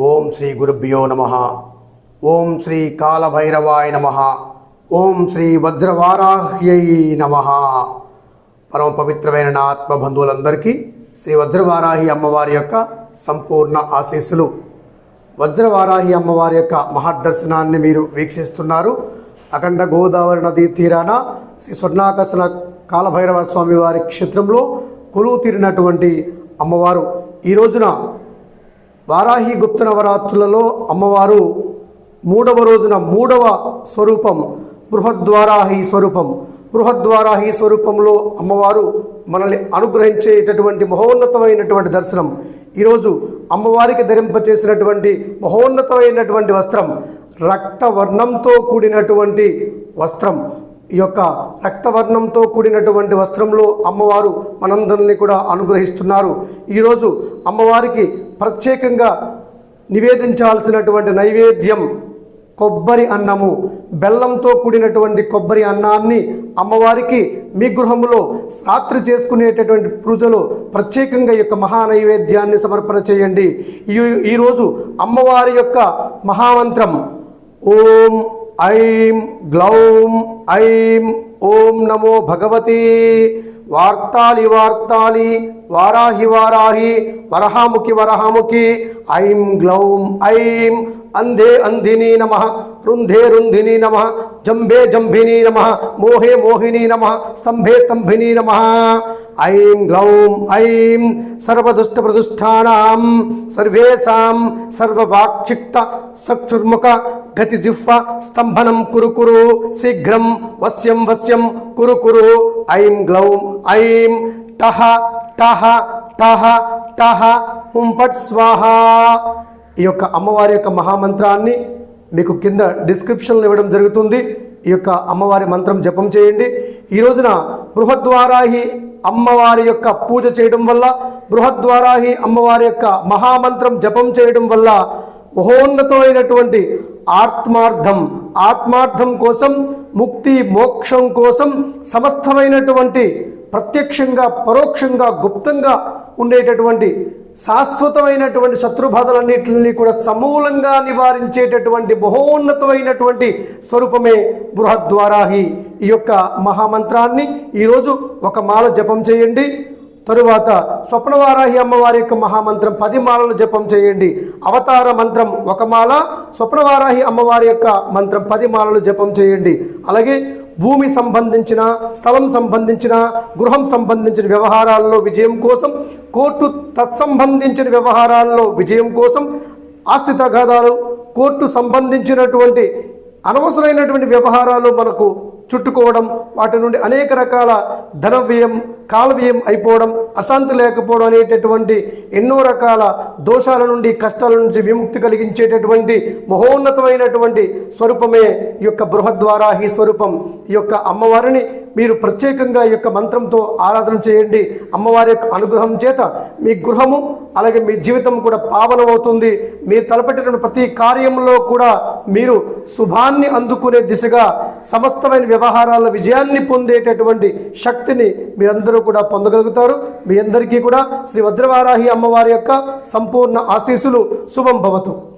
ఓం శ్రీ గురుభ్యో నమ. ఓం శ్రీ కాలభైరవాయ నమ. ఓం శ్రీ వజ్రవారాహ్యై నమ. పరమ పవిత్రమైన నా ఆత్మ బంధువులందరికీ శ్రీ వజ్రవారాహి అమ్మవారి యొక్క సంపూర్ణ ఆశీస్సులు. వజ్రవారాహి అమ్మవారి యొక్క మహర్దర్శనాన్ని మీరు వీక్షిస్తున్నారు. అఖండ గోదావరి నదీ తీరాన శ్రీ స్వర్ణాకర్షణ కాలభైరవ స్వామి వారి క్షేత్రంలో కొలువు తీరినటువంటి అమ్మవారు. ఈ రోజున వారాహి గుప్త నవరాత్రులలో అమ్మవారు మూడవ రోజున మూడవ స్వరూపం బృహద్వారాహి స్వరూపం. బృహద్వారాహి స్వరూపంలో అమ్మవారు మనల్ని అనుగ్రహించేటటువంటి మహోన్నతమైనటువంటి దర్శనం. ఈరోజు అమ్మవారికి ధరింపచేసినటువంటి మహోన్నతమైనటువంటి వస్త్రం రక్తవర్ణంతో కూడినటువంటి వస్త్రం. ఈ యొక్క రక్తవర్ణంతో కూడినటువంటి వస్త్రంలో అమ్మవారు మనందరినీ కూడా అనుగ్రహిస్తున్నారు. ఈరోజు అమ్మవారికి ప్రత్యేకంగా నివేదించాల్సినటువంటి నైవేద్యం కొబ్బరి అన్నము. బెల్లంతో కూడినటువంటి కొబ్బరి అన్నాన్ని అమ్మవారికి మీ గృహములో రాత్రి చేసుకునేటటువంటి పూజలో ప్రత్యేకంగా యొక్క మహా నైవేద్యాన్ని సమర్పణ చేయండి. ఈ ఈరోజు అమ్మవారి యొక్క మహామంత్రం ఓం ఐం గ్లౌం ఐం ఓం నమో భగవతి. వార్తాలి వార్తాలి వారాహి వారాహి వరహాముఖి వరహాముఖి ఐం గ్లౌం ఐం అంధే అంధిని నమ రుంధే రుంధిని నమ జంభే జంభిని నమ మోహే మోహిని నమ స్తంభే స్తంభిని నమ. ఐం గ్లౌం ఐం సర్వదుష్ట ప్రదుష్టానాం సర్వేషాం సర్వవాక్షిక్త సక్షుర్ముఖ గతిజిహ్వ స్తంభనం కురు కురు శీఘ్రం వశ్యం వశ్యం కురు కురు. ఐం గ్లౌం ఐం టహ టహ టహ టహ హుంపట్ స్వాహ. ఈ యొక్క అమ్మవారి యొక్క మహామంత్రాన్ని మీకు కింద డిస్క్రిప్షన్లో ఇవ్వడం జరుగుతుంది. ఈ యొక్క అమ్మవారి మంత్రం జపం చేయండి. ఈ రోజున బృహద్వారాహి అమ్మవారి యొక్క పూజ చేయడం వల్ల బృహద్వారాహి అమ్మవారి యొక్క మహామంత్రం జపం చేయడం వల్ల మహోన్నతమైనటువంటి ఆత్మార్థం ఆత్మార్థం కోసం ముక్తి మోక్షం కోసం సమస్తమైనటువంటి ప్రత్యక్షంగా పరోక్షంగా గుప్తంగా ఉండేటటువంటి శాశ్వతమైనటువంటి శత్రుబాధలన్నింటినీ కూడా సమూలంగా నివారించేటటువంటి బహోన్నతమైనటువంటి స్వరూపమే బృహద్వారాహి ఈ యొక్క మహామంత్రాన్ని ఈరోజు ఒక మాల జపం చేయండి. తరువాత స్వప్నవారాహి అమ్మవారి యొక్క మహామంత్రం పది మాలలు జపం చేయండి. అవతార మంత్రం ఒక మాల స్వప్నవారాహి అమ్మవారి యొక్క మంత్రం పది మాలలు జపం చేయండి. అలాగే భూమి సంబంధించిన స్థలం సంబంధించిన గృహం సంబంధించిన వ్యవహారాల్లో విజయం కోసం కోర్టు తత్సంబంధించిన వ్యవహారాల్లో విజయం కోసం ఆస్తి తగాదాలు కోర్టు సంబంధించినటువంటి అనవసరమైనటువంటి వ్యవహారాలు మనకు చుట్టుకోవడం వాటి నుండి అనేక రకాల ధన వ్యయం కాల వ్యయం అయిపోవడం అశాంతి లేకపోవడం అనేటటువంటి ఎన్నో రకాల దోషాల నుండి కష్టాల నుంచి విముక్తి కలిగించేటటువంటి మహోన్నతమైనటువంటి స్వరూపమే ఈ యొక్క బృహద్వారాహి స్వరూపం. ఈ యొక్క అమ్మవారిని మీరు ప్రత్యేకంగా యొక్క మంత్రంతో ఆరాధన చేయండి. అమ్మవారి యొక్క అనుగ్రహం చేత మీ గృహము అలాగే మీ జీవితం కూడా పావనమవుతుంది. మీరు తలపెట్టిన ప్రతి కార్యంలో కూడా మీరు శుభాన్ని అందుకునే దిశగా సమస్తమైన వ్యవహారాల విజయాన్ని పొందేటటువంటి శక్తిని మీరందరూ కూడా పొందగలుగుతారు. మీ అందరికీ కూడా శ్రీ వజ్రవారాహి అమ్మవారి యొక్క సంపూర్ణ ఆశీస్సులు. శుభం భవతు.